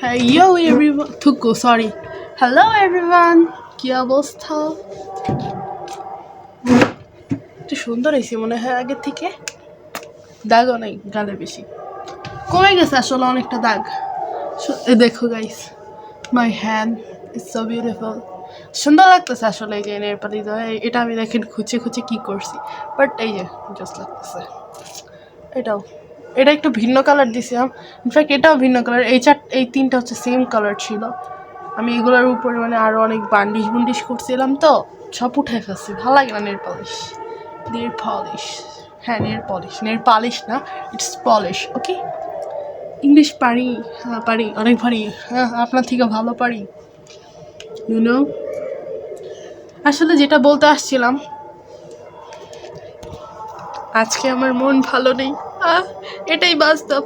হ্যাঁ yo everyone থুকু sorry hello everyone কি অবস্থা একটু সুন্দর হয়েছে মনে হয় আগের থেকে। দাগও নেই, গালে বেশি। কমে গেছে আসলে অনেকটা দাগ। দেখো guys my hand is so beautiful সুন্দর লাগতেছে আসলে এই যে নেরপালি এটা আমি দেখেন খুঁজে খুঁজে কি করছি। বাট এই যে জাস্ট লাগতেছে। এটাও। এটা একটু ভিন্ন কালার দিছিলাম। ইনফ্যাক্ট এটাও ভিন্ন কালার। এই চার, এই তিনটা হচ্ছে সেম কালার ছিল। আমি এগুলোর উপরে মানে আরও অনেক বান্ডিশ বুন্ডিশ করছিলাম তো, সব উঠে ফেলছি। ভালো লাগে না নেল পলিশ নেল পলিশ হ্যাঁ নেল পলিশ নেল পালিশ না ইটস পলিশ ওকে ইংলিশ পারি হ্যাঁ পারি, অনেক পারি। হ্যাঁ আপনার থেকে ভালো পারি। ইউনো আসলে যেটা বলতে আসছিলাম, আজকে আমার মন ভালো নেই। এটাই বাস্তব